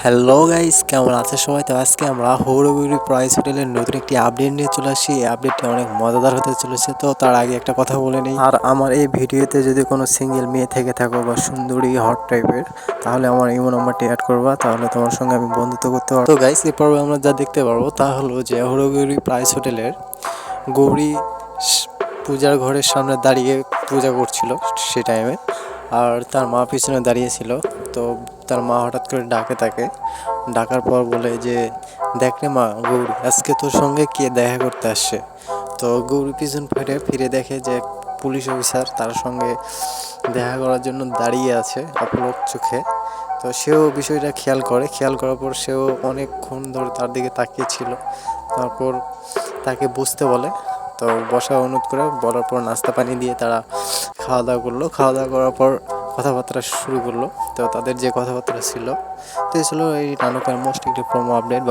Hello guys কেমন আছে সবাই? তো আজকে আমরা হৌরগুড়ি প্রাইস হোটেলের নতুন একটি আপডেট নিয়ে চলে আসি। এই আপডেটটি অনেক মজাদার হতে চলেছে, তো তার আগে একটা কথা বলে নিই। আর আমার এই ভিডিওতে যদি কোনো সিঙ্গেল মেয়ে থেকে থাকো বা সুন্দরী হট টাইপের তাহলে আমার ইমো নাম্বারটি অ্যাড করবা, তাহলে তোমার সঙ্গে আমি বন্ধুত্ব করতে পারব। তো গাইস এই পর্বে আমরা যা দেখতে পারব তা হলো যে হৌরগুড়ি প্রাইস হোটেলের গৌরী পূজার ঘরের সামনে দাঁড়িয়ে পূজা করছিল সে টাইমে আর তার মা পিছনে দাঁড়িয়েছিল তো তার মা হঠাৎ করে ডাকে তাকে। ডাকার পর বলে যে, দেখ রে মা, গৌরী, আজকে তোর সঙ্গে কে দেখা করতে আসছে? তো গৌরী পিছন ফিরে ফিরে দেখে যে, পুলিশ অফিসার তার সঙ্গে দেখা করার জন্য দাঁড়িয়ে আছে অপলক চোখে। তো সেও বিষয়টা খেয়াল করে। খেয়াল করার পর সেও অনেকক্ষণ ধরে তার দিকে তাকিয়েছিল তারপর তাকে বুঝতে বলে। তো বসা অনুরোধ করে বলার পর নাস্তা পানি দিয়ে তারা খাওয়া দাওয়া করল। খাওয়া দাওয়া করার পর কথাবার্তা শুরু করল। তো তাদের যে কথাবার্তা ছিল, তো ছিল এই নানকের মোস্ট একটি প্রোমো আপডেট